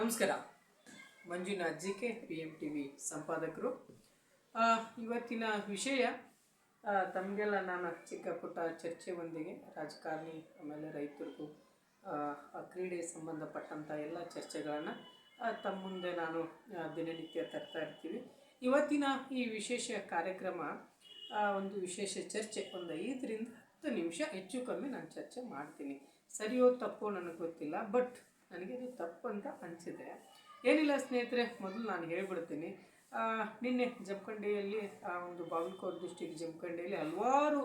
ನಮಸ್ಕಾರ. Manjunath G K P M T V ಸಂಪಾದಕರು ಇವತ್ತಿನ ವಿಷಯ ತಮಗೆಲ್ಲ ನಾನು ಚಿಕ್ಕ ಪುಟ್ಟ ಚರ್ಚೆ ಒಂದಿಗೆ ರಾಜಕಾರಣಿ ಆಮೇಲೆ ರೈತರಿಗೂ ಕ್ರೀಡೆ ಸಂಬಂಧಪಟ್ಟಂಥ ಎಲ್ಲ ಚರ್ಚೆಗಳನ್ನು ತಮ್ಮ ಮುಂದೆ ನಾನು ದಿನನಿತ್ಯ ತರ್ತಾ ಇರ್ತೀವಿ. ಇವತ್ತಿನ ಈ ವಿಶೇಷ ಕಾರ್ಯಕ್ರಮ ಒಂದು ವಿಶೇಷ ಚರ್ಚೆ, ಒಂದು ಐದರಿಂದ ಹತ್ತು ನಿಮಿಷ ಹೆಚ್ಚು ಕಮ್ಮಿ ನಾನು ಚರ್ಚೆ ಮಾಡ್ತೀನಿ. ಸರಿಯೋ ತಪ್ಪೋ ನನಗೆ ಗೊತ್ತಿಲ್ಲ, ಬಟ್ ನನಗೆ ಇದು ತಪ್ಪು ಅಂತ ಅನಿಸಿದೆ. ಏನಿಲ್ಲ ಸ್ನೇಹಿತರೆ ಮೊದಲು ನಾನು ಹೇಳ್ಬಿಡ್ತೀನಿ. ನಿನ್ನೆ ಜಮಖಂಡಿಯಲ್ಲಿ ಆ, ಒಂದು ಬಾಗಲಕೋಟೆ ಡಿಸ್ಟಿಕ್ ಜಮಖಂಡಿಯಲ್ಲಿ ಹಲವಾರು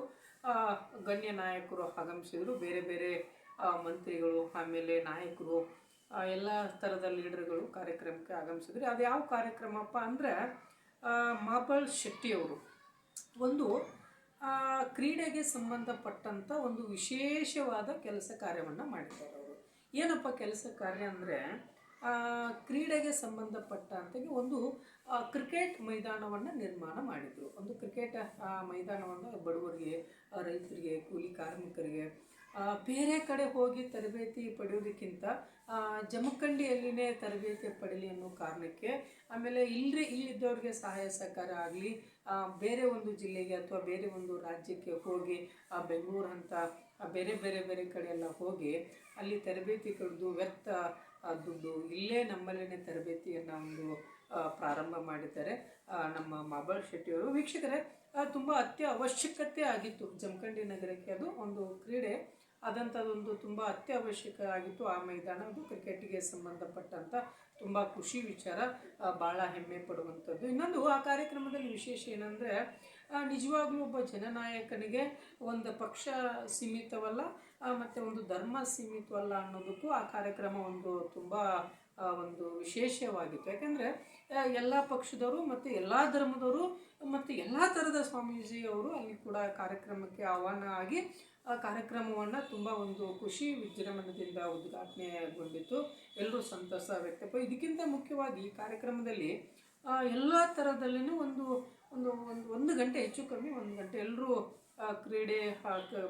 ಗಣ್ಯ ನಾಯಕರು ಆಗಮಿಸಿದರು. ಬೇರೆ ಬೇರೆ ಮಂತ್ರಿಗಳು ಆಮೇಲೆ ನಾಯಕರು ಎಲ್ಲ ಥರದ ಲೀಡರ್ಗಳು ಕಾರ್ಯಕ್ರಮಕ್ಕೆ ಆಗಮಿಸಿದ್ರು. ಅದು ಯಾವ ಕಾರ್ಯಕ್ರಮಪ್ಪ ಅಂದರೆ ಮಾಪಲ್ ಶೆಟ್ಟಿಯವರು ಒಂದು ಕ್ರೀಡೆಗೆ ಸಂಬಂಧಪಟ್ಟಂಥ ಒಂದು ವಿಶೇಷವಾದ ಕೆಲಸ ಕಾರ್ಯವನ್ನು ಮಾಡಿದ್ದಾರೆ ಏನಪ್ಪ ಕೆಲಸ ಕಾರ್ಯ ಅಂದರೆ ಕ್ರೀಡೆಗೆ ಸಂಬಂಧಪಟ್ಟಂತೆಗೆ ಒಂದು ಕ್ರಿಕೆಟ್ ಮೈದಾನವನ್ನು ನಿರ್ಮಾಣ ಮಾಡಿದರು. ಒಂದು ಕ್ರಿಕೆಟ್ ಮೈದಾನವನ್ನು ಬಡವರಿಗೆ ರೈತರಿಗೆ, ಕೂಲಿ ಕಾರ್ಮಿಕರಿಗೆ ಬೇರೆ ಕಡೆ ಹೋಗಿ ತರಬೇತಿ ಪಡೆಯೋದಕ್ಕಿಂತ ಜಮಖಂಡಿಯಲ್ಲಿನೇ ತರಬೇತಿ ಪಡೀಲಿ ಅನ್ನೋ ಕಾರಣಕ್ಕೆ, ಆಮೇಲೆ ಇಲ್ಲಿ ಇಲ್ಲಿದ್ದವ್ರಿಗೆ ಸಹಾಯ ಸಹಕಾರ ಆಗಲಿ ಬೇರೆ ಒಂದು ಜಿಲ್ಲೆಗೆ ಅಥವಾ ಬೇರೆ ಒಂದು ರಾಜ್ಯಕ್ಕೆ ಹೋಗಿ ಬೆಂಗಳೂರು ಅಂತ ಬೇರೆ ಬೇರೆ ಬೇರೆ ಕಡೆ ಎಲ್ಲ ಹೋಗಿ ಅಲ್ಲಿ ತರಬೇತಿ ಕೊಡೋದು ವ್ಯರ್ಥ ದುಡ್ಡು ಇಲ್ಲೇ ನಮ್ಮಲ್ಲೇ ತರಬೇತಿಯನ್ನು ಒಂದು ಪ್ರಾರಂಭ ಮಾಡಿದ್ದಾರೆ. ನಮ್ಮ ಮಾಬಾಳ್ ಶೆಟ್ಟಿಯವರು. ವೀಕ್ಷಕರೇ ತುಂಬ ಅತ್ಯ ಅವಶ್ಯಕತೆ ಆಗಿತ್ತು. ಜಮಖಂಡಿ ನಗರಕ್ಕೆ ಅದು ಒಂದು ಕ್ರೀಡೆ ಅದಂಥದ್ದೊಂದು ತುಂಬ ಅತ್ಯವಶ್ಯಕ ಆಗಿತ್ತು. ಆ ಮೈದಾನ ಅದು ಕ್ರಿಕೆಟ್ಗೆ ಸಂಬಂಧಪಟ್ಟಂಥ ತುಂಬ ಖುಷಿ ವಿಚಾರ ಭಾಳ ಹೆಮ್ಮೆ ಪಡುವಂಥದ್ದು. ಇನ್ನೊಂದು, ಆ ಕಾರ್ಯಕ್ರಮದಲ್ಲಿ ವಿಶೇಷ ಏನಂದರೆ ನಿಜವಾಗ್ಲೂ ಒಬ್ಬ ಜನನಾಯಕನಿಗೆ ಒಂದು ಪಕ್ಷ ಸೀಮಿತವಲ್ಲ ಮತ್ತು ಒಂದು ಧರ್ಮ ಸೀಮಿತವಲ್ಲ ಅನ್ನೋದಕ್ಕೂ ಆ ಕಾರ್ಯಕ್ರಮ ಒಂದು ತುಂಬ ಒಂದು ವಿಶೇಷವಾಗಿತ್ತು. ಯಾಕೆಂದರೆ ಎಲ್ಲ ಪಕ್ಷದವರು ಮತ್ತು ಎಲ್ಲ ಧರ್ಮದವರು ಮತ್ತು ಎಲ್ಲ ಥರದ ಸ್ವಾಮೀಜಿಯವರು ಅಲ್ಲಿ ಕೂಡ ಕಾರ್ಯಕ್ರಮಕ್ಕೆ ಆಹ್ವಾನ ಆಗಿ, ಆ ಕಾರ್ಯಕ್ರಮವನ್ನು ತುಂಬ ಒಂದು ಖುಷಿ, ವಿಜೃಂಭಣೆಯಿಂದ ಉದ್ಘಾಟನೆಗೊಂಡಿತ್ತು. ಎಲ್ಲರೂ ಸಂತಸ ವ್ಯಕ್ತಪ ಇದಕ್ಕಿಂತ ಮುಖ್ಯವಾಗಿ ಈ ಕಾರ್ಯಕ್ರಮದಲ್ಲಿ ಎಲ್ಲ ಥರದಲ್ಲಿನೂ ಒಂದು ಒಂದು ಒಂದು ಒಂದು ಗಂಟೆ, ಹೆಚ್ಚು ಕಮ್ಮಿ ಒಂದು ಗಂಟೆ ಎಲ್ಲರೂ ಕ್ರೀಡೆ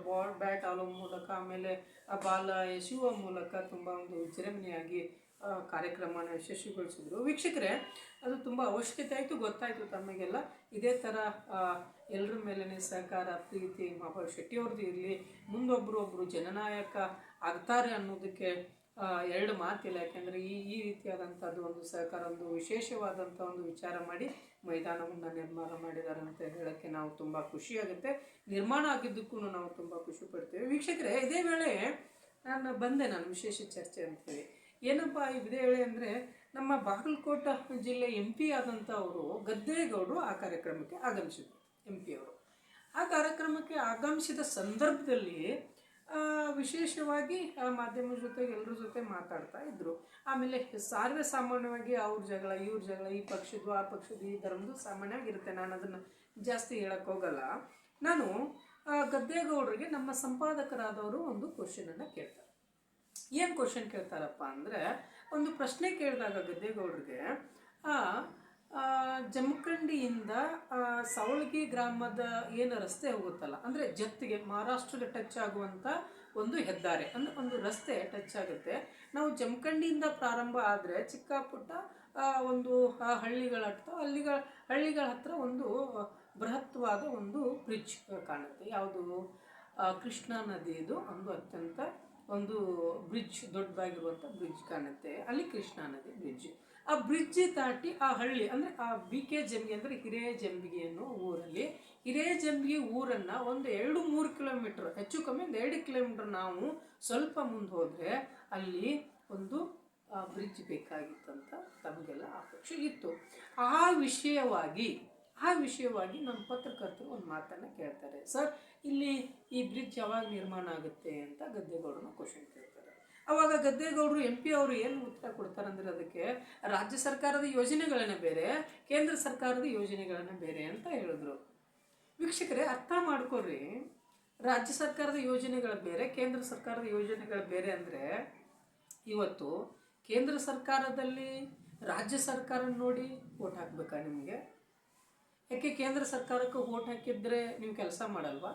ಬಾಲ್ ಬ್ಯಾಟ್ ಆಡೋ ಮೂಲಕ ಆಮೇಲೆ ಬಾಲ ಎಸೆಯುವ ಮೂಲಕ ತುಂಬ ಒಂದು ವಿಜೃಂಭಣೆಯಾಗಿ ಕಾರ್ಯಕ್ರಮನ ಯಶಸ್ವಿಗೊಳಿಸಿದ್ರು. ವೀಕ್ಷಕರೇ, ಅದು ತುಂಬ ಅವಶ್ಯಕತೆ ಆಯಿತು, ಗೊತ್ತಾಯಿತು ತಮಗೆಲ್ಲ. ಇದೇ ಥರ ಎಲ್ಲರ ಮೇಲೇ ಸಹಕಾರ, ಪ್ರೀತಿ ಮಾಬಾಳ್ ಶೆಟ್ಟಿಯವ್ರದ್ದು ಇರಲಿ ಮುಂದೊಬ್ಬರು ಒಬ್ಬರು ಜನನಾಯಕ ಆಗ್ತಾರೆ ಅನ್ನೋದಕ್ಕೆ ಎರಡು ಮಾತಿಲ್ಲ. ಯಾಕೆಂದರೆ ಈ ಈ ರೀತಿಯಾದಂಥದ್ದು ಒಂದು ಸಹಕಾರ ಒಂದು ವಿಶೇಷವಾದಂಥ ಒಂದು ವಿಚಾರ ಮಾಡಿ ಮೈದಾನವನ್ನು ನಿರ್ಮಾಣ ಮಾಡಿದ್ದಾರೆ ಅಂತ ಹೇಳೋಕ್ಕೆ ನಾವು ತುಂಬ ಖುಷಿಯಾಗುತ್ತೆ. ನಿರ್ಮಾಣ ಆಗಿದ್ದಕ್ಕೂ ನಾವು ತುಂಬ ಖುಷಿ ಪಡ್ತೇವೆ. ವೀಕ್ಷಕರೇ, ಇದೇ ವೇಳೆ ನಾನು ಬಂದೆ ನಾನು ವಿಶೇಷ ಚರ್ಚೆ ಅಂತೇಳಿ ಏನಪ್ಪ ಇದೇ ವೇಳೆ ಅಂದರೆ ನಮ್ಮ ಬಾಗಲಕೋಟ ಜಿಲ್ಲೆ ಎಂ ಪಿ ಆದಂಥ ಅವರು ಗದ್ದೇಗೌಡರು ಆ ಕಾರ್ಯಕ್ರಮಕ್ಕೆ ಆಗಮಿಸಿದರು. ಎಂ ಪಿ ಅವರು. ಆ ಕಾರ್ಯಕ್ರಮಕ್ಕೆ ಆಗಮಿಸಿದ ಸಂದರ್ಭದಲ್ಲಿ ವಿಶೇಷವಾಗಿ ಆ, ಮಾಧ್ಯಮದ ಜೊತೆ ಎಲ್ಲರ ಜೊತೆ ಮಾತಾಡ್ತಾ ಇದ್ದರು ಆಮೇಲೆ ಸಾರ್ವೆ ಸಾಮಾನ್ಯವಾಗಿ ಅವ್ರ ಜಗಳ ಇವ್ರ ಜಗಳ ಈ ಪಕ್ಷದ್ದು ಆ ಪಕ್ಷದ್ದು ಈ ಧರ್ಮದ್ದು ಸಾಮಾನ್ಯವಾಗಿರುತ್ತೆ. ನಾನು ಅದನ್ನು ಜಾಸ್ತಿ ಹೇಳಕ್ಕೆ ಹೋಗಲ್ಲ. ನಾನು ಗದ್ದೆಗೌಡ್ರಿಗೆ ನಮ್ಮ ಸಂಪಾದಕರಾದವರು ಒಂದು ಕ್ವಶನನ್ನು ಕೇಳ್ತಾರೆ. ಏನು ಕ್ವಶನ್ ಕೇಳ್ತಾರಪ್ಪ ಅಂದರೆ ಒಂದು ಪ್ರಶ್ನೆ ಕೇಳಿದಾಗ ಗದ್ದೇಗೌಡರಿಗೆ ಜಮಖಂಡಿಯಿಂದ ಸವಳಗಿ ಗ್ರಾಮದ ಏನು ರಸ್ತೆ ಹೋಗುತ್ತಲ್ಲ, ಅಂದರೆ ಜತ್ತಿಗೆ ಮಹಾರಾಷ್ಟ್ರಗೆ ಟಚ್ ಆಗುವಂಥ ಒಂದು ಹೆದ್ದಾರಿ, ಅಂದರೆ ಒಂದು ರಸ್ತೆ ಟಚ್ ಆಗುತ್ತೆ. ನಾವು ಜಮಖಂಡಿಯಿಂದ ಪ್ರಾರಂಭ ಆದರೆ ಚಿಕ್ಕ ಪುಟ್ಟ ಒಂದು ಹಳ್ಳಿಗಳ ಹತ್ರ ಹಳ್ಳಿಗಳ ಹಳ್ಳಿಗಳ ಹತ್ರ ಒಂದು ಬೃಹತ್ವಾದ ಒಂದು ಬ್ರಿಡ್ಜ್ ಕಾಣುತ್ತೆ. ಯಾವುದು? ಕೃಷ್ಣಾ ನದಿಯದು ಒಂದು ಅತ್ಯಂತ ಒಂದು ಬ್ರಿಡ್ಜ್ ದೊಡ್ಡದಾಗಿರುವಂಥ ಬ್ರಿಡ್ಜ್ ಕಾಣುತ್ತೆ. ಅಲ್ಲಿ ಕೃಷ್ಣಾ ನದಿ ಬ್ರಿಡ್ಜ್. ಆ ಬ್ರಿಡ್ಜ್ ದಾಟಿ ಆ ಹಳ್ಳಿ ಅಂದರೆ ಆ ಬಿ ಕೆ ಜಂಬಿಗೆ ಅಂದರೆ ಹಿರೇಜಂಬಿಗೆ ಅನ್ನೋ ಊರಲ್ಲಿ ಹಿರೇಜಂಬಿಗೆ ಊರನ್ನು ಒಂದು ಎರಡು ಮೂರು ಕಿಲೋಮೀಟ್ರ್, ಹೆಚ್ಚು ಕಮ್ಮಿ ಒಂದು ಎರಡು ಕಿಲೋಮೀಟ್ರ್ ನಾವು ಸ್ವಲ್ಪ ಮುಂದೆ ಹೋದರೆ ಅಲ್ಲಿ ಒಂದು ಬ್ರಿಡ್ಜ್ ಬೇಕಾಗಿತ್ತಂತ ತಮಗೆಲ್ಲ ಆಪೇಕ್ಷೆ ಇತ್ತು. ಆ ವಿಷಯವಾಗಿ ಆ ವಿಷಯವಾಗಿ ನಮ್ಮ ಪತ್ರಕರ್ತರು ಒಂದು ಮಾತನ್ನು ಕೇಳ್ತಾರೆ. ಸರ್, ಇಲ್ಲಿ ಈ ಬ್ರಿಡ್ಜ್ ಯಾವಾಗ ನಿರ್ಮಾಣ ಆಗುತ್ತೆ ಅಂತ ಗದ್ದೆಗೌಡರನ್ನ ಕ್ವಶನ್ ಕೇಳ್ತಾರೆ. ಅವಾಗ ಗದ್ದೆಗೌಡರು ಎಂ ಪಿ ಅವರು ಏನು ಉತ್ತರ ಕೊಡ್ತಾರೆ ಅಂದರೆ ಅದಕ್ಕೆ ರಾಜ್ಯ ಸರ್ಕಾರದ ಯೋಜನೆಗಳನ್ನ ಬೇರೆ, ಕೇಂದ್ರ ಸರ್ಕಾರದ ಯೋಜನೆಗಳನ್ನ ಬೇರೆ ಅಂತ ಹೇಳಿದ್ರು. ವೀಕ್ಷಕರೇ, ಅರ್ಥ ಮಾಡ್ಕೊಳ್ರಿ. ರಾಜ್ಯ ಸರ್ಕಾರದ ಯೋಜನೆಗಳು ಬೇರೆ, ಕೇಂದ್ರ ಸರ್ಕಾರದ ಯೋಜನೆಗಳು ಬೇರೆ ಅಂದರೆ ಇವತ್ತು ಕೇಂದ್ರ ಸರ್ಕಾರದಲ್ಲಿ ರಾಜ್ಯ ಸರ್ಕಾರ ನೋಡಿ ಓಟ್ ಹಾಕ್ಬೇಕಾ ನಿಮಗೆ? ಯಾಕೆ ಕೇಂದ್ರ ಸರ್ಕಾರಕ್ಕೆ ಓಟ್ ಹಾಕಿದ್ರೆ ನೀವು ಕೆಲಸ ಮಾಡಲ್ವಾ?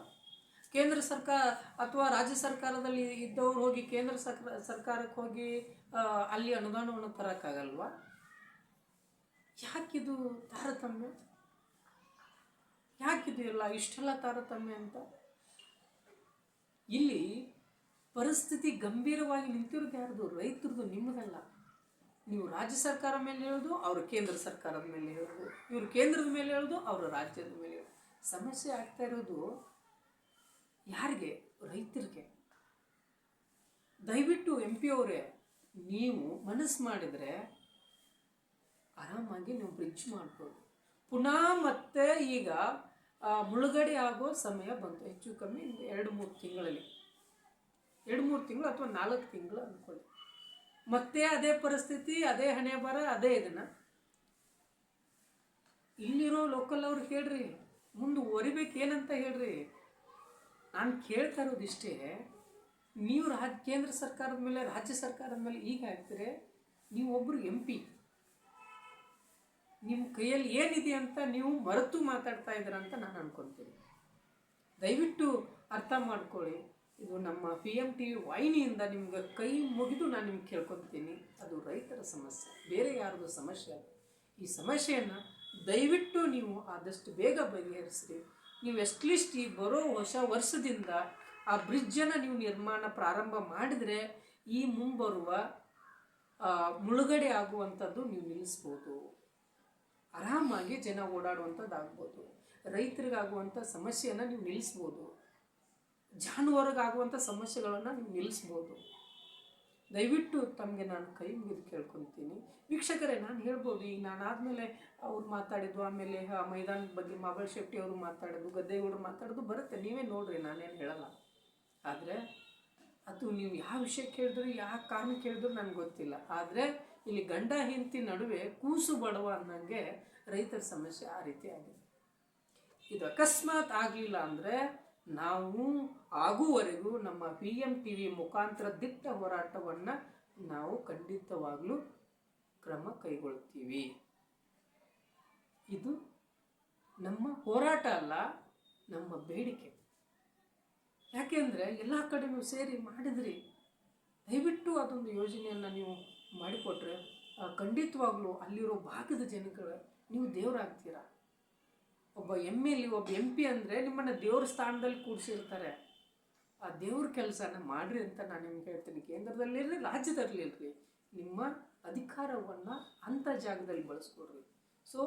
ಕೇಂದ್ರ ಸರ್ಕಾರ ಅಥವಾ ರಾಜ್ಯ ಸರ್ಕಾರದಲ್ಲಿ ಇದ್ದವ್ರು ಹೋಗಿ ಕೇಂದ್ರ ಸರ್ಕಾರ ಸರ್ಕಾರಕ್ಕೆ ಹೋಗಿ ಅಲ್ಲಿ ಅನುದಾನವನ್ನು ತರೋಕ್ಕಾಗಲ್ವಾ? ಯಾಕಿದು ತಾರತಮ್ಯ? ಯಾಕಿದು ಎಲ್ಲ ಇಷ್ಟೆಲ್ಲ ತಾರತಮ್ಯ ಅಂತ? ಇಲ್ಲಿ ಪರಿಸ್ಥಿತಿ ಗಂಭೀರವಾಗಿ ನಿಂತಿರೋದು ಯಾರ್ದು? ರೈತರದು, ನಿಮ್ಮದಲ್ಲ. ನೀವು ರಾಜ್ಯ ಸರ್ಕಾರ ಮೇಲೆ ಹೇಳೋದು, ಅವರು ಕೇಂದ್ರ ಸರ್ಕಾರದ ಮೇಲೆ ಹೇಳೋದು, ಇವರು ಕೇಂದ್ರದ ಮೇಲೆ ಹೇಳೋದು, ಅವರು ರಾಜ್ಯದ ಮೇಲೆ ಹೇಳೋದು. ಸಮಸ್ಯೆ ಆಗ್ತಾ ಇರೋದು ಯಾರಿಗೆ? ರೈತರಿಗೆ. ದಯವಿಟ್ಟು ಎಂ ಪಿ ಅವರೇ, ನೀವು ಮನಸ್ಸು ಮಾಡಿದರೆ ಆರಾಮಾಗಿ ನೀವು ಬ್ರಿಡ್ಜ್ ಮಾಡ್ಬೋದು. ಪುನಃ ಮತ್ತೆ ಈಗ ಮುಳುಗಡೆ ಆಗೋ ಸಮಯ ಬಂತು. ಹೆಚ್ಚು ಕಮ್ಮಿ ಎರಡು ಮೂರು ತಿಂಗಳಲ್ಲಿ. ಎರಡು ಮೂರು ತಿಂಗಳು ಅಥವಾ ನಾಲ್ಕು ತಿಂಗಳು ಅಂದ್ಕೊಳ್ಳಿ. ಮತ್ತೆ ಅದೇ ಪರಿಸ್ಥಿತಿ, ಅದೇ ಹಣೆ ಬರ ಅದೇ ಇದನ್ನ. ಇಲ್ಲಿರೋ ಲೋಕಲ್ ಅವ್ರಿಗೆ ಹೇಳ್ರಿ, ಮುಂದೆ ಏನಂತ ಹೇಳ್ರಿ. ನಾನು ಕೇಳ್ತಾ ಇರೋದಿಷ್ಟೇ ನೀವು ರಾಜ್ ಕೇಂದ್ರ ಸರ್ಕಾರದ ಮೇಲೆ, ರಾಜ್ಯ ಸರ್ಕಾರದ ಮೇಲೆ ಈಗ ಹಾಕ್ತಾರೆ ನೀವು ಒಬ್ಬರು ಎಂ ಪಿ ನಿಮ್ಮ ಕೈಯಲ್ಲಿ ಏನಿದೆ ಅಂತ ನೀವು ಮರೆತು ಮಾತಾಡ್ತಾ ಇದ್ದೀರ ಅಂತ ನಾನು ಅನ್ಕೊತೀನಿ. ದಯವಿಟ್ಟು ಅರ್ಥ ಮಾಡ್ಕೊಳ್ಳಿ. ಇದು ನಮ್ಮ ಪಿ ಎಂ ಟಿ ವಿ ವಾಹಿನಿಯಿಂದ ನಿಮ್ಗೆ ಕೈ ಮುಗಿದು ನಾನು ನಿಮ್ಗೆ ಕೇಳ್ಕೊತೀನಿ. ಅದು ರೈತರ ಸಮಸ್ಯೆ. ಬೇರೆ ಯಾರದು ಸಮಸ್ಯೆ ಈ ಸಮಸ್ಯೆಯನ್ನು ದಯವಿಟ್ಟು ನೀವು ಆದಷ್ಟು ಬೇಗ ಬಗೆಹರಿಸ್ರಿ. ನೀವು ಎಟ್ಲೀಸ್ಟ್ ಈ ಬರೋ ಹೊಸ ವರ್ಷದಿಂದ ಆ ಬ್ರಿಡ್ಜನ್ನು ನೀವು ನಿರ್ಮಾಣ ಪ್ರಾರಂಭ ಮಾಡಿದರೆ ಈ ಮುಂಬರುವ ಮುಳುಗಡೆ ಆಗುವಂಥದ್ದು ನೀವು ನಿಲ್ಲಿಸ್ಬೋದು. ಆರಾಮಾಗಿ ಜನ ಓಡಾಡುವಂಥದ್ದು ಆಗ್ಬೋದು ರೈತರಿಗಾಗುವಂಥ ಸಮಸ್ಯೆಯನ್ನು ನೀವು ನಿಲ್ಲಿಸ್ಬೋದು. ಜಾನುವಾರಿಗಾಗುವಂಥ ಸಮಸ್ಯೆಗಳನ್ನು ನೀವು ನಿಲ್ಲಿಸ್ಬೋದು. ದಯವಿಟ್ಟು ತಮಗೆ ನಾನು ಕೈ ಮುಗಿದು ಕೇಳ್ಕೊತೀನಿ. ವೀಕ್ಷಕರೇ, ನಾನು ಹೇಳ್ಬೋದು ಈಗ ನಾನು ಆದಮೇಲೆ ಅವ್ರು ಮಾತಾಡಿದ್ದು, ಆಮೇಲೆ ಆ ಮೈದಾನದ ಬಗ್ಗೆ ಮಾಬಲ್ ಶೆಟ್ಟಿ ಅವರು ಮಾತಾಡೋದು, ಗದ್ದೆಗೌಡರು ಮಾತಾಡೋದು ಬರುತ್ತೆ. ನೀವೇ ನೋಡ್ರಿ, ನಾನೇನು ಹೇಳಲ್ಲ. ಆದರೆ, ಅದು ನೀವು ಯಾವ ವಿಷಯ ಕೇಳಿದ್ರು, ಯಾವ ಕಾರಣ ಕೇಳಿದ್ರು ನನಗೆ ಗೊತ್ತಿಲ್ಲ. ಆದರೆ, ಇಲ್ಲಿ ಗಂಡ ಹೆಂಡತಿ ನಡುವೆ ಕೂಸು ಬಡವ ಅನ್ನಂಗೆ ರೈತರ ಸಮಸ್ಯೆ ಆ ರೀತಿ ಆಗಿದೆ. ಇದು ಅಕಸ್ಮಾತ್ ಆಗಲಿಲ್ಲ ಅಂದರೆ ನಾವು ಆಗುವವರೆಗೂ ನಮ್ಮ ಪಿ ಎಂ ಟಿ ವಿ ಮುಖಾಂತರ ದಿಟ್ಟ ಹೋರಾಟವನ್ನು ನಾವು ಖಂಡಿತವಾಗಲೂ ಕ್ರಮ ಕೈಗೊಳ್ತೀವಿ ಇದು ನಮ್ಮ ಹೋರಾಟ ಅಲ್ಲ, ನಮ್ಮ ಬೇಡಿಕೆ. ಯಾಕೆಂದರೆ ಎಲ್ಲ ಕಡೆಯೂ ಸೇರಿ ಮಾಡಿದ್ರಿ, ದಯವಿಟ್ಟು ಅದೊಂದು ಯೋಜನೆಯನ್ನು ನೀವು ಮಾಡಿಕೊಟ್ರೆ ಖಂಡಿತವಾಗ್ಲೂ ಅಲ್ಲಿರೋ ಭಾಗದ ಜನಗಳು, ನೀವು ದೇವರಾಗ್ತೀರಾ? ಒಬ್ಬ ಎಂ ಎಲ್ ಒಬ್ಬ ಎಂ ಪಿ ಅಂದರೆ ನಿಮ್ಮನ್ನು ದೇವ್ರ ಸ್ಥಾನದಲ್ಲಿ ಕೂಡಿಸಿರ್ತಾರೆ. ಆ ದೇವ್ರ ಕೆಲಸನ ಮಾಡ್ರಿ ಅಂತ ನಾನು ನಿಮ್ಗೆ ಹೇಳ್ತೀನಿ. ಕೇಂದ್ರದಲ್ಲಿರಲಿ ರಾಜ್ಯದಲ್ಲಿರಲಿ ನಿಮ್ಮ ಅಧಿಕಾರವನ್ನು ಅಂಥ ಜಾಗದಲ್ಲಿ ಬಳಸ್ಕೊಡ್ರಿ. ಸೊ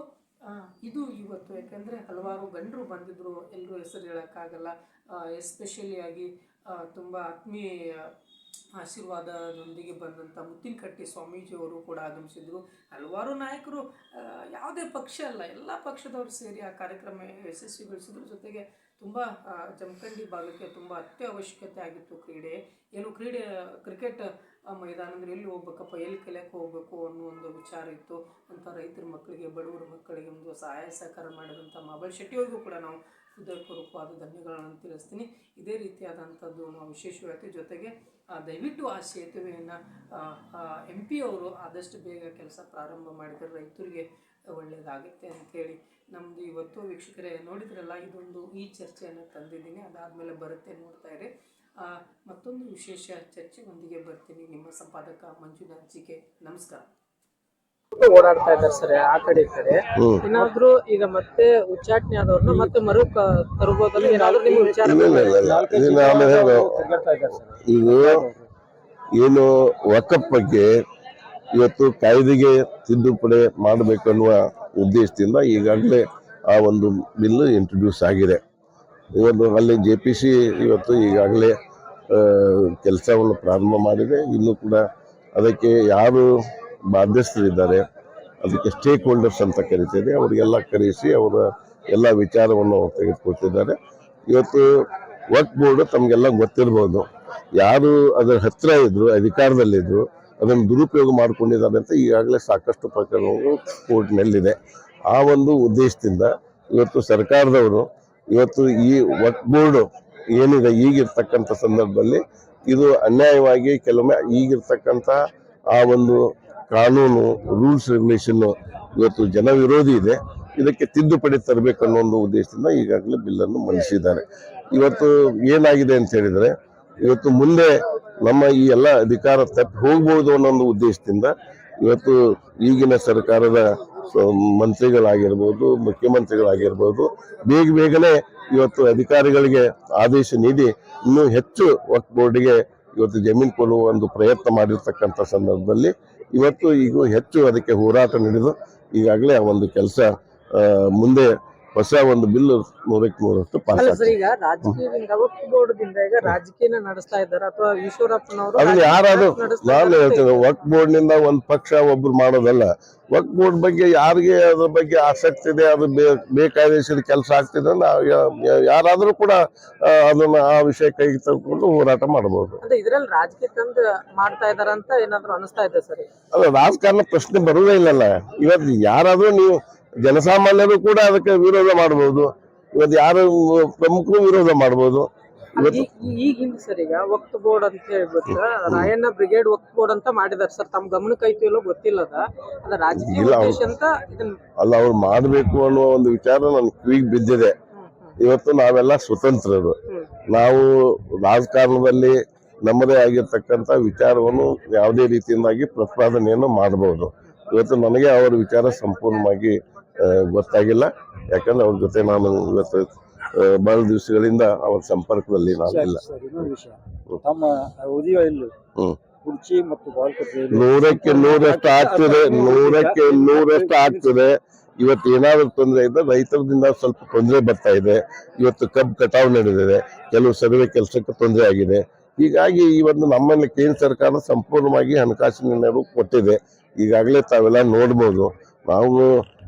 ಇದು ಇವತ್ತು ಯಾಕೆಂದರೆ ಹಲವಾರು ಗಂಡರು ಬಂದಿದ್ದರು ಎಲ್ಲರೂ ಹೆಸರು ಹೇಳೋಕ್ಕಾಗಲ್ಲ. ಎಸ್ಪೆಷಲಿ ಆಗಿ ತುಂಬ ಆತ್ಮೀಯ ಆಶೀರ್ವಾದದೊಂದಿಗೆ ಬಂದಂಥ ಮುತ್ತಿನಕಟ್ಟಿ ಸ್ವಾಮೀಜಿಯವರು ಕೂಡ ಆಗಮಿಸಿದರು. ಹಲವಾರು ನಾಯಕರು ಯಾವುದೇ ಪಕ್ಷ ಅಲ್ಲ, ಎಲ್ಲ ಪಕ್ಷದವರು ಸೇರಿ ಆ ಕಾರ್ಯಕ್ರಮ ಯಶಸ್ವಿಗೊಳಿಸಿದ್ರ. ಜೊತೆಗೆ ತುಂಬ ಜಮಖಂಡಿ ಭಾಗಕ್ಕೆ ತುಂಬ ಅತ್ಯವಶ್ಯಕತೆ ಆಗಿತ್ತು ಕ್ರೀಡೆ. ಏನು ಕ್ರೀಡೆ, ಕ್ರಿಕೆಟ್ ಮೈದಾನ ಅಂದರೆ ಎಲ್ಲಿ ಹೋಗ್ಬೇಕಪ್ಪ, ಎಲ್ಲಿ ಕಲಿಯಕ್ಕೆ ಹೋಗಬೇಕು ಅನ್ನೋ ಒಂದು ವಿಚಾರ ಇತ್ತು. ಅಂಥ ರೈತರ ಮಕ್ಕಳಿಗೆ, ಬಡವರ ಮಕ್ಕಳಿಗೆ ಒಂದು ಸಹಾಯ ಸಹಕಾರ ಮಾಡಿದಂಥ ಮಾಬಲ್ ಶೆಟ್ಟಿಯವರಿಗೂ ಕೂಡ ನಾವು ಹೃದಯಪೂರ್ವಕವಾದ ಧನ್ಯಗಳನ್ನು ತಿಳಿಸ್ತೀನಿ. ಇದೇ ರೀತಿಯಾದಂಥದ್ದು ನಾವು ವಿಶೇಷವಾಗಿ ಜೊತೆಗೆ ದಯವಿಟ್ಟು ಆ ಸೇತುವೆಯನ್ನು ಎಂ ಪಿ ಅವರು ಆದಷ್ಟು ಬೇಗ ಕೆಲಸ ಪ್ರಾರಂಭ ಮಾಡಿದರೆ ರೈತರಿಗೆ ಒಳ್ಳೆಯದಾಗುತ್ತೆ ಅಂಥೇಳಿ ನಮ್ಮದು ಇವತ್ತು ವೀಕ್ಷಕರೇ ನೋಡಿದ್ರಲ್ಲ, ಇದೊಂದು ಈ ಚರ್ಚೆಯನ್ನು ತಂದಿದ್ದೀನಿ. ಅದಾದಮೇಲೆ ಬರುತ್ತೆ ನೋಡ್ತಾ ಇರಿ. ಮತ್ತೊಂದು ವಿಶೇಷ ಚರ್ಚೆಯೊಂದಿಗೆ ಬರ್ತೀನಿ. ನಿಮ್ಮ ಸಂಪಾದಕ ಮಂಜುನಾಥ್ ಜಿಗೆ ನಮಸ್ಕಾರ. ಓಡಾಡ್ತಾ ಇದ್ದಾರೆ ಸರ್ ಆ ಕಡೆ ಈ ಕಡೆ. ಏನಾದ್ರೂ ಈಗ ಮತ್ತೆ ಉಚ್ಚಾಟನೆ ಆದವ್ರನ್ನ ಮತ್ತೆ ಮರು ತರಬಹುದು ಏನಾದ್ರೂ ನಿಮ್ಗೆ ವಿಚಾರ ಇಲ್ಲ ಇದು ಏನು ವಕಫ್ ಬಗ್ಗೆ ಇವತ್ತು ಕಾಯ್ದೆಗೆ ತಿದ್ದುಪಡಿ ಮಾಡಬೇಕನ್ನುವ ಉದ್ದೇಶದಿಂದ ಈಗಾಗಲೇ ಆ ಒಂದು ಬಿಲ್ ಇಂಟ್ರೊಡ್ಯೂಸ್ ಆಗಿದೆ. ಇವತ್ತು ಅಲ್ಲಿ ಜೆ ಪಿ ಸಿ ಇವತ್ತು ಈಗಾಗಲೇ ಕೆಲಸವನ್ನು ಪ್ರಾರಂಭ ಮಾಡಿದೆ. ಇನ್ನೂ ಕೂಡ ಅದಕ್ಕೆ ಯಾರು ಬಾಧ್ಯಸ್ಥರಿದ್ದಾರೆ. ಅದಕ್ಕೆ ಸ್ಟೇಕ್ ಹೋಲ್ಡರ್ಸ್ ಅಂತ ಕರಿತೇವೆ ಅವರಿಗೆಲ್ಲ ಕರೆಸಿ ಅವರ ಎಲ್ಲ ವಿಚಾರವನ್ನು ಅವ್ರು ತೆಗೆದುಕೊಳ್ತಿದ್ದಾರೆ. ಇವತ್ತು ವರ್ಕ್ ಬೋರ್ಡ್ ತಮಗೆಲ್ಲ ಗೊತ್ತಿರ್ಬೋದು. ಯಾರು ಅದರ ಹತ್ತಿರ ಇದ್ರು, ಅಧಿಕಾರದಲ್ಲಿದ್ರು, ಅದನ್ನು ದುರುಪಯೋಗ ಮಾಡಿಕೊಂಡಿದ್ದಾರೆ ಅಂತ ಈಗಾಗಲೇ ಸಾಕಷ್ಟು ಪ್ರಕರಣಗಳು ಕೋರ್ಟ್ನಲ್ಲಿದೆ ಆ ಒಂದು ಉದ್ದೇಶದಿಂದ ಇವತ್ತು ಸರ್ಕಾರದವರು ಇವತ್ತು ಈ ವರ್ಕ್ ಬೋರ್ಡ್ ಏನಿದೆ, ಈಗಿರ್ತಕ್ಕಂಥ ಸಂದರ್ಭದಲ್ಲಿ ಇದು ಅನ್ಯಾಯವಾಗಿ ಕೆಲವೊಮ್ಮೆ ಈಗಿರ್ತಕ್ಕಂಥ ಆ ಒಂದು ಕಾನೂನು ರೂಲ್ಸ್ ರೆಗ್ಯುಲೇಷನ್ ಇವತ್ತು ಜನ ವಿರೋಧಿ ಇದೆ. ಇದಕ್ಕೆ ತಿದ್ದುಪಡಿ ತರಬೇಕು ಅನ್ನೋ ಒಂದು ಉದ್ದೇಶದಿಂದ ಈಗಾಗಲೇ ಬಿಲ್ಲನ್ನು ಮಂಡಿಸಿದ್ದಾರೆ. ಇವತ್ತು ಏನಾಗಿದೆ ಅಂತ ಹೇಳಿದರೆ, ಇವತ್ತು ಮುಂದೆ ನಮ್ಮ ಈ ಎಲ್ಲ ಅಧಿಕಾರ ತಪ್ಪಿ ಹೋಗ್ಬೋದು ಅನ್ನೋ ಒಂದು ಉದ್ದೇಶದಿಂದ ಇವತ್ತು ಈಗಿನ ಸರ್ಕಾರದ ಮಂತ್ರಿಗಳಾಗಿರ್ಬೋದು, ಮುಖ್ಯಮಂತ್ರಿಗಳಾಗಿರ್ಬೋದು, ಬೇಗ ಬೇಗನೆ ಇವತ್ತು ಅಧಿಕಾರಿಗಳಿಗೆ ಆದೇಶ ನೀಡಿ ಇನ್ನೂ ಹೆಚ್ಚು ವಕ್ಫ್ ಬೋರ್ಡಿಗೆ ಇವತ್ತು ಜಮೀನು ಕೊಡುವ ಒಂದು ಪ್ರಯತ್ನ ಮಾಡಿರ್ತಕ್ಕಂಥ ಸಂದರ್ಭದಲ್ಲಿ ಇವತ್ತು ಈಗ ಹೆಚ್ಚು ಅದಕ್ಕೆ ಹೋರಾಟ ನಡೆದು ಈಗಾಗಲೇ ಆ ಒಂದು ಕೆಲಸ ಮುಂದೆ ಹೊಸ ಒಂದು ಬಿಲ್ ನೂರಕ್ಕೆ ನೂರಷ್ಟು ಪಾಸ್ ಸರ್ ಈಗ ರಾಜಕೀಯದಿಂದ ವಕ್ಫ್ ಬೋರ್ಡ್ದಿಂದ ಈಗ ರಾಜಕೀಯನ ನಡೆಸ್ತಾ ಇದ್ದಾರೆ ಅಥವಾ ಈಶ್ವರಪ್ಪನವರು ಅದನ್ನ ರಾಜಕೀಯ ಯಾರಾದ್ರೂ ನಾನು ಹೇಳ್ತೇನೆ ವಕ್ ಬೋರ್ಡ್ನಿಂದ ಒಂದ್ ಪಕ್ಷ ಒಬ್ರು ಮಾಡೋದಲ್ಲ ವಕ್ ಬೋರ್ಡ್ ಬಗ್ಗೆ ಯಾರಿಗೆ ಅದ್ರ ಬಗ್ಗೆ ಆಸಕ್ತಿ ಇದೆ ಅದು ಬೇಕಾದೇಶದ ಕೆಲಸ ಆಗ್ತಿದೆ ಯಾರಾದರೂ ಕೂಡ ಅದನ್ನ ಆ ವಿಷಯ ಕೈಗೆ ತಗೊಂಡು ಹೋರಾಟ ಮಾಡಬಹುದು. ಅಂದ್ರೆ ಇದ್ರಲ್ಲಿ ರಾಜಕೀಯ ತಂದು ಮಾಡ್ತಾ ಇದಾರಂತ ಏನಾದ್ರು ಅನಿಸ್ತಾ ಇದೆ ಸರ್? ಅಲ್ಲ ರಾಜಕಾರಣ ಪ್ರಶ್ನೆ ಬರುವುದೇ ಇಲ್ಲಲ್ಲ. ಇವತ್ತು ಯಾರಾದ್ರೂ ನೀವು ಜನಸಾಮಾನ್ಯರು ಕೂಡ ಅದಕ್ಕೆ ವಿರೋಧ ಮಾಡಬಹುದು ಇವತ್ತು ಯಾರು ಪ್ರಮುಖರು ವಿರೋಧ ಮಾಡಬಹುದು ಇವತ್ತು ಈಗ ಹಿಂದೆ ಸರ್ ಈಗ ವಕ್ತ್ ಬೋರ್ಡ್ ಅಂತ ಹೇಳ್ಬಿಟ್ಟು ರಾಯಣ್ಣ ಬ್ರಿಗೇಡ್ ವಕ್ತ್ ಬೋರ್ಡ್ ಅಂತ ಮಾಡಿದಾರೆ ಸರ್. ತಮ್ಮ ಗಮನಕ್ಕೆ ಐತಿ ಇಲ್ಲೋ ಗೊತ್ತಿಲ್ಲ ಅದ ರಾಜಕೀಯ ಉದ್ದೇಶ ಅಂತ ಅಲ್ಲ ಅವ್ರು ಮಾಡಬೇಕು ಅನ್ನುವ ಒಂದು ವಿಚಾರ ನನ್ ಕಿವಿಗೆ ಬಿದ್ದಿದೆ. ಇವತ್ತು ನಾವೆಲ್ಲ ಸ್ವತಂತ್ರರು. ನಾವು ರಾಜಕಾರಣದಲ್ಲಿ ನಮ್ಮದೇ ಆಗಿರ್ತಕ್ಕಂಥ ವಿಚಾರವನ್ನು ಯಾವುದೇ ರೀತಿಯಿಂದಾಗಿ ಪ್ರತಿಪಾದನೆಯನ್ನು ಮಾಡಬಹುದು ಇವತ್ತು ನನಗೆ ಅವರ ವಿಚಾರ ಸಂಪೂರ್ಣವಾಗಿ ಗೊತ್ತಾಗಿಲ್ಲ. ಯಾಕಂದ್ರೆ ಅವ್ರ ಜೊತೆ ನಾನು ಇವತ್ತು ಬಹಳ ದಿವಸಗಳಿಂದ ಅವರ ಸಂಪರ್ಕದಲ್ಲಿ ನಾನಿಲ್ಲ ತಮ್ಮ. ಕುರ್ಚಿ ಮತ್ತು ನೂರಕ್ಕೆ ನೂರಷ್ಟು ಆಗ್ತದೆ ನೂರಕ್ಕೆ ನೂರಷ್ಟು ಆಗ್ತದೆ. ಇವತ್ತು ಏನಾದರೂ ತೊಂದರೆ ಇದೆ ರೈತರದಿಂದ ಸ್ವಲ್ಪ ತೊಂದರೆ ಬರ್ತಾ ಇದೆ. ಇವತ್ತು ಕಬ್ಬು ಕಟಾವು ನಡೆದಿದೆ. ಕೆಲವು ಸರ್ವೆ ಕೆಲಸಕ್ಕೆ ತೊಂದರೆ ಆಗಿದೆ. ಹೀಗಾಗಿ ಈ ಒಂದು ನಮ್ಮಲ್ಲಿ ಕೇಂದ್ರ ಸರ್ಕಾರ ಸಂಪೂರ್ಣವಾಗಿ ಹಣಕಾಸಿನ ನೆರವು ಕೊಟ್ಟಿದೆ. ಈಗಾಗಲೇ ತಾವೆಲ್ಲ ನೋಡ್ಬೋದು. ನಾವು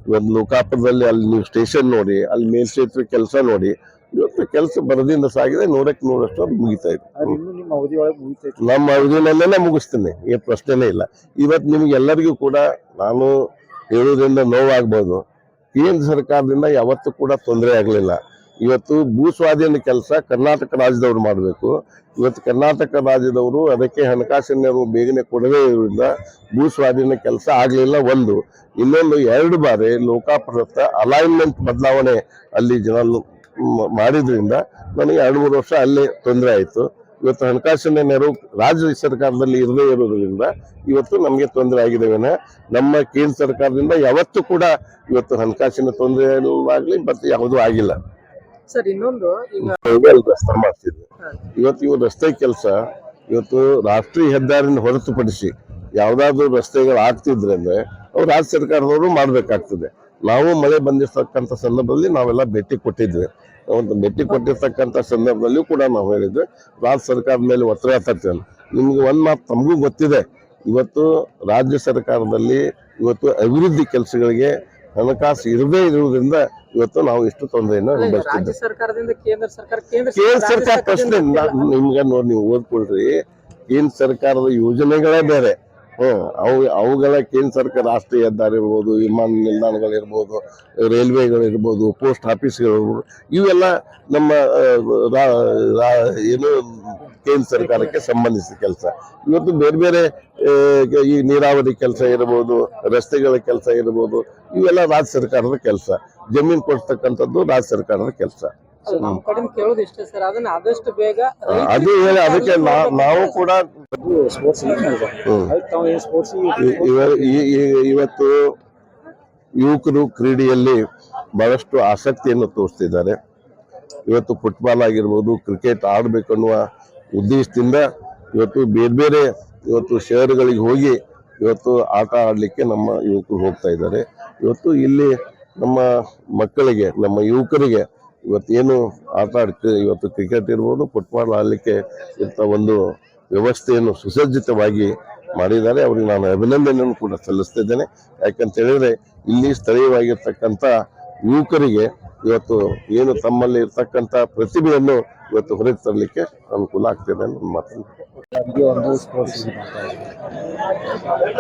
ಇವತ್ತು ಲೋಕಾಪುರದಲ್ಲಿ ಅಲ್ಲಿ ನೀವು ಸ್ಟೇಷನ್ ನೋಡಿ ಅಲ್ಲಿ ಮೇಲ್ಸೇತುವೆ ಕೆಲಸ ನೋಡಿ ಇವತ್ತು ಕೆಲಸ ಬರದಿಂದ ಸಾಗಿದೆ ನೂರಕ್ಕೆ ನೂರಷ್ಟು ಅದು ಮುಗಿತಾ ಇದೆ ನಿಮ್ಮ ಅವಧಿನಲ್ಲೇ ಮುಗಿಸ್ತೀನಿ ಏನು ಪ್ರಶ್ನೆನೇ ಇಲ್ಲ. ಇವತ್ತು ನಿಮ್ಗೆ ಎಲ್ಲರಿಗೂ ಕೂಡ ನಾನು ಹೇಳೋದ್ರಿಂದ ನೋವಾಗ್ಬೋದು. ಕೇಂದ್ರ ಸರ್ಕಾರದಿಂದ ಯಾವತ್ತೂ ಕೂಡ ತೊಂದರೆ ಆಗಲಿಲ್ಲ. ಇವತ್ತು ಭೂ ಸ್ವಾಧೀನ ಕೆಲಸ ಕರ್ನಾಟಕ ರಾಜ್ಯದವರು ಮಾಡಬೇಕು. ಇವತ್ತು ಕರ್ನಾಟಕ ರಾಜ್ಯದವರು ಅದಕ್ಕೆ ಹಣಕಾಸಿನ ನೆರವು ಬೇಗನೆ ಕೊಡದೇ ಇರೋದ್ರಿಂದ ಭೂ ಸ್ವಾಧೀನ ಕೆಲಸ ಆಗಲಿಲ್ಲ ಒಂದು. ಇನ್ನೊಂದು ಎರಡು ಬಾರಿ ಲೋಕಾಪುರತ್ತ ಅಲೈನ್ಮೆಂಟ್ ಬದಲಾವಣೆ ಅಲ್ಲಿ ಜನ ಮಾಡಿದ್ರಿಂದ ನನಗೆ ಎರಡು ಮೂರು ವರ್ಷ ಅಲ್ಲೇ ತೊಂದರೆ ಆಯಿತು. ಇವತ್ತು ಹಣಕಾಸಿನ ನೆರವು ರಾಜ್ಯ ಸರ್ಕಾರದಲ್ಲಿ ಇರದೇ ಇರೋದ್ರಿಂದ ಇವತ್ತು ನಮಗೆ ತೊಂದರೆ ಆಗಿದೆ ವಿನ ನಮ್ಮ ಕೇಂದ್ರ ಸರ್ಕಾರದಿಂದ ಯಾವತ್ತೂ ಕೂಡ ಇವತ್ತು ಹಣಕಾಸಿನ ತೊಂದರೆ ಆಗಲಿ ಮತ್ತು ಯಾವುದೂ ಆಗಿಲ್ಲ. ಸರ್ ಇನ್ನೊಂದು ಈಗ ರಸ್ತೆ ಮಾಡ್ತಿದ್ವಿ. ಹಾ. ಇವತ್ತು ಇವು ರಸ್ತೆ ಕೆಲಸ ಇವತ್ತು ರಾಷ್ಟ್ರೀಯ ಹೆದ್ದಾರಿನ ಹೊರತುಪಡಿಸಿ ಯಾವ್ದಾದ್ರು ರಸ್ತೆಗಳು ಆಗ್ತಿದ್ರೆ ಅಂದ್ರೆ ಅವ್ರು ರಾಜ್ಯ ಸರ್ಕಾರದವರು ಮಾಡ್ಬೇಕಾಗ್ತದೆ. ನಾವು ಮಳೆ ಬಂದಿರ್ತಕ್ಕಂಥ ಸಂದರ್ಭದಲ್ಲಿ ನಾವೆಲ್ಲ ಭೇಟಿ ಕೊಟ್ಟಿದ್ವಿ. ಒಂದು ಭೇಟಿ ಕೊಟ್ಟಿರ್ತಕ್ಕಂಥ ಸಂದರ್ಭದಲ್ಲಿಯೂ ಕೂಡ ನಾವು ಹೇಳಿದ್ವಿ ರಾಜ್ಯ ಸರ್ಕಾರದ ಮೇಲೆ ಒತ್ತಡ ತರ್ತೇವೆ ನಿಮ್ಗೆ ಒಂದ್ ಮಾತು ತಮಗೂ ಗೊತ್ತಿದೆ. ಇವತ್ತು ರಾಜ್ಯ ಸರ್ಕಾರದಲ್ಲಿ ಇವತ್ತು ಅಭಿವೃದ್ಧಿ ಕೆಲಸಗಳಿಗೆ ಹಣಕಾಸು ಇರದೇ ಇರುವುದರಿಂದ ಇವತ್ತು ನಾವು ಇಷ್ಟು ತೊಂದರೆಯನ್ನು ಸರ್ಕಾರದಿಂದ ಕೇಂದ್ರ ಸರ್ಕಾರ ಕೇಂದ್ರ ಕೇಂದ್ರ ಸರ್ಕಾರ ಪ್ರಶ್ನೆ ನಿಮ್ಗೆ ನೋಡಿ ನೀವು ಓದ್ಕೊಳ್ರಿ. ಕೇಂದ್ರ ಸರ್ಕಾರದ ಯೋಜನೆಗಳೇ ಬೇರೆ. ಅವು, ಅವುಗಳ ಕೇಂದ್ರ ಸರ್ಕಾರ ರಾಷ್ಟ್ರೀಯ ಹೆದ್ದಾರಿ ಇರ್ಬೋದು, ವಿಮಾನ ನಿಲ್ದಾಣಗಳಿರ್ಬೋದು, ರೈಲ್ವೆಗಳಿರ್ಬೋದು, ಪೋಸ್ಟ್ ಆಫೀಸ್ಗಳಿರ್ಬೋದು ಇವೆಲ್ಲ ನಮ್ಮ ಏನು ಕೇಂದ್ರ ಸರ್ಕಾರಕ್ಕೆ ಸಂಬಂಧಿಸಿದ ಕೆಲಸ. ಇವತ್ತು ಬೇರೆ ಬೇರೆ ಈ ನೀರಾವರಿ ಕೆಲಸ ಇರ್ಬೋದು, ರಸ್ತೆಗಳ ಕೆಲಸ ಇರ್ಬೋದು, ಇವೆಲ್ಲ ರಾಜ್ಯ ಸರ್ಕಾರದ ಕೆಲಸ. ಜಮೀನು ಕೊಡ್ತಕ್ಕಂಥದ್ದು ರಾಜ್ಯ ಸರ್ಕಾರದ ಕೆಲಸ. ಅಲ್ಲ, ನಮ್ ಕಡೆಯಿಂದ ಕೇಳೋದು ಇಷ್ಟೇ ಸರ್. ಅದನ್ನ ಆದಷ್ಟು ಬೇಗ ಅದು ಹೇಳಿ ಅದಕ್ಕೆ ನಾ- ನಾವು ಕೂಡ ಸ್ಪೋರ್ಟ್ಸ್ ಸ್ಪೋರ್ಟ್ಸ್ ಇ- ಇವ- ಈ- ಈ- ಇವತ್ತು ಯುವಕರು ಕ್ರೀಡೆಯಲ್ಲಿ ಬಹಳಷ್ಟು ಆಸಕ್ತಿಯನ್ನು ತೋರಿಸ್ತಿದ್ದಾರೆ. ಇವತ್ತು ಫುಟ್ಬಾಲ್ ಆಗಿರ್ಬೋದು ಕ್ರಿಕೆಟ್ ಆಡಬೇಕನ್ನುವ ಉದ್ದೇಶದಿಂದ ಇವತ್ತು ಬೇರೆ ಬೇರೆ ಇವತ್ತು ಶಹರಗಳಿಗೆ ಹೋಗಿ ಇವತ್ತು ಆಟ ಆಡಲಿಕ್ಕೆ ನಮ್ಮ ಯುವಕರು ಹೋಗ್ತಾ ಇದ್ದಾರೆ. ಇವತ್ತು ಇಲ್ಲಿ ನಮ್ಮ ಮಕ್ಕಳಿಗೆ ನಮ್ಮ ಯುವಕರಿಗೆ ಇವತ್ತೇನು ಆಟ ಆಡ್ತೀವಿ ಇವತ್ತು ಕ್ರಿಕೆಟ್ ಇರ್ಬೋದು ಫುಟ್ಬಾಲ್ ಆಡಲಿಕ್ಕೆ ಇಂಥ ಒಂದು ವ್ಯವಸ್ಥೆಯನ್ನು ಸುಸಜ್ಜಿತವಾಗಿ ಮಾಡಿದ್ದಾರೆ. ಅವರಿಗೆ ನಾನು ಅಭಿನಂದನೆಯನ್ನು ಕೂಡ ಸಲ್ಲಿಸ್ತಿದ್ದೇನೆ. ಯಾಕಂತ ಹೇಳಿದ್ರೆ ಇಲ್ಲಿ ಸ್ಥಳೀಯವಾಗಿರ್ತಕ್ಕಂಥ ಯುವಕರಿಗೆ ಇವತ್ತು ಏನು ತಮ್ಮಲ್ಲಿ ಇರ್ತಕ್ಕಂಥ ಪ್ರತಿಭೆಯನ್ನು ಇವತ್ತು ಹೊರಗೆ ತರಲಿಕ್ಕೆ ಅನುಕೂಲ ಆಗ್ತಿದೆ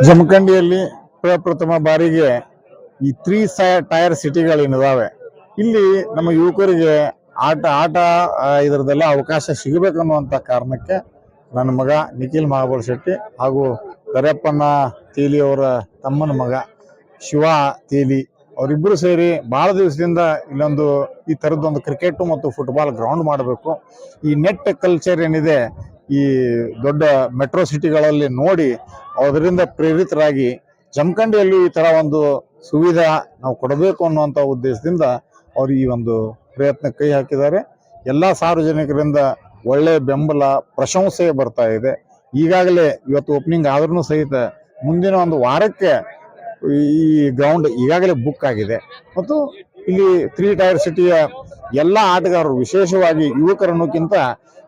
ಜಮಖಂಡಿಯಲ್ಲಿ ಪ್ರಪ್ರಥಮ ಬಾರಿಗೆ ಈ ತ್ರೀ ಟೈರ್ ಸಿಟಿಗಳೇನಿದಾವೆ ಇಲ್ಲಿ ನಮ್ಮ ಯುವಕರಿಗೆ ಆಟ ಆಟ ಇದರದೆಲ್ಲ ಅವಕಾಶ ಸಿಗಬೇಕನ್ನುವಂಥ ಕಾರಣಕ್ಕೆ ನನ್ನ ಮಗ ನಿಖಿಲ್ ಮಹಾಬಲ್ ಶೆಟ್ಟಿ ಹಾಗೂ ಕರಿಯಪ್ಪನ ತೇಲಿ ಅವರ ತಮ್ಮನ ಮಗ ಶಿವ ತೀಲಿ ಅವರಿಬ್ಬರು ಸೇರಿ ಭಾಳ ದಿವಸದಿಂದ ಇಲ್ಲೊಂದು ಈ ಥರದ್ದೊಂದು ಕ್ರಿಕೆಟು ಮತ್ತು ಫುಟ್ಬಾಲ್ ಗ್ರೌಂಡ್ ಮಾಡಬೇಕು. ಈ ನೆಟ್ ಕಲ್ಚರ್ ಏನಿದೆ, ಈ ದೊಡ್ಡ ಮೆಟ್ರೋ ಸಿಟಿಗಳಲ್ಲಿ ನೋಡಿ ಅದರಿಂದ ಪ್ರೇರಿತರಾಗಿ ಜಮಖಂಡಿಯಲ್ಲೂ ಈ ಥರ ಒಂದು ಸುವಿಧಾ ನಾವು ಕೊಡಬೇಕು ಅನ್ನುವಂಥ ಉದ್ದೇಶದಿಂದ ಅವರು ಈ ಒಂದು ಪ್ರಯತ್ನ ಕೈ ಹಾಕಿದ್ದಾರೆ. ಎಲ್ಲ ಸಾರ್ವಜನಿಕರಿಂದ ಒಳ್ಳೆ ಬೆಂಬಲ, ಪ್ರಶಂಸೆ ಬರ್ತಾ ಇದೆ. ಈಗಾಗಲೇ ಇವತ್ತು ಓಪನಿಂಗ್ ಆದ್ರೂ ಸಹಿತ ಮುಂದಿನ ಒಂದು ವಾರಕ್ಕೆ ಈ ಗ್ರೌಂಡ್ ಈಗಾಗಲೇ ಬುಕ್ ಆಗಿದೆ. ಮತ್ತು ಇಲ್ಲಿ ತ್ರೀ ಟೈರ್ ಸಿಟಿಯ ಎಲ್ಲ ಆಟಗಾರರು, ವಿಶೇಷವಾಗಿ ಯುವಕರನ್ನೋಕ್ಕಿಂತ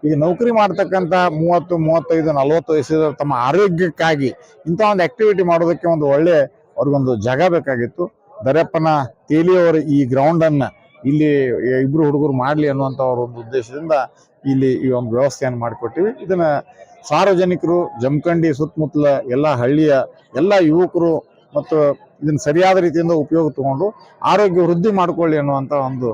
ಈಗ ನೌಕರಿ ಮಾಡ್ತಕ್ಕಂಥ ಮೂವತ್ತು, ಮೂವತ್ತೈದು, ನಲವತ್ತು ವಯಸ್ಸಿದ ತಮ್ಮ ಆರೋಗ್ಯಕ್ಕಾಗಿ ಇಂಥ ಒಂದು ಆಕ್ಟಿವಿಟಿ ಮಾಡೋದಕ್ಕೆ ಒಂದು ಒಳ್ಳೆ ಅವ್ರಿಗೊಂದು ಜಾಗ ಬೇಕಾಗಿತ್ತು. ದರ್ಯಪ್ಪನ ತೇಲಿಯವರು ಈ ಗ್ರೌಂಡನ್ನು ಇಲ್ಲಿ ಇಬ್ರು ಹುಡುಗರು ಮಾಡ್ಲಿ ಅನ್ನುವಂಥ ಒಂದು ಉದ್ದೇಶದಿಂದ ಇಲ್ಲಿ ಈ ಒಂದು ವ್ಯವಸ್ಥೆಯನ್ನು ಮಾಡಿಕೊಟ್ಟಿವಿ. ಇದನ್ನ ಸಾರ್ವಜನಿಕರು, ಜಮಖಂಡಿ ಸುತ್ತಮುತ್ತಲ ಎಲ್ಲ ಹಳ್ಳಿಯ ಎಲ್ಲ ಯುವಕರು ಮತ್ತು ಇದನ್ನ ಸರಿಯಾದ ರೀತಿಯಿಂದ ಉಪಯೋಗ ತಗೊಂಡು ಆರೋಗ್ಯ ವೃದ್ಧಿ ಮಾಡ್ಕೊಳ್ಳಿ ಅನ್ನುವಂಥ ಒಂದು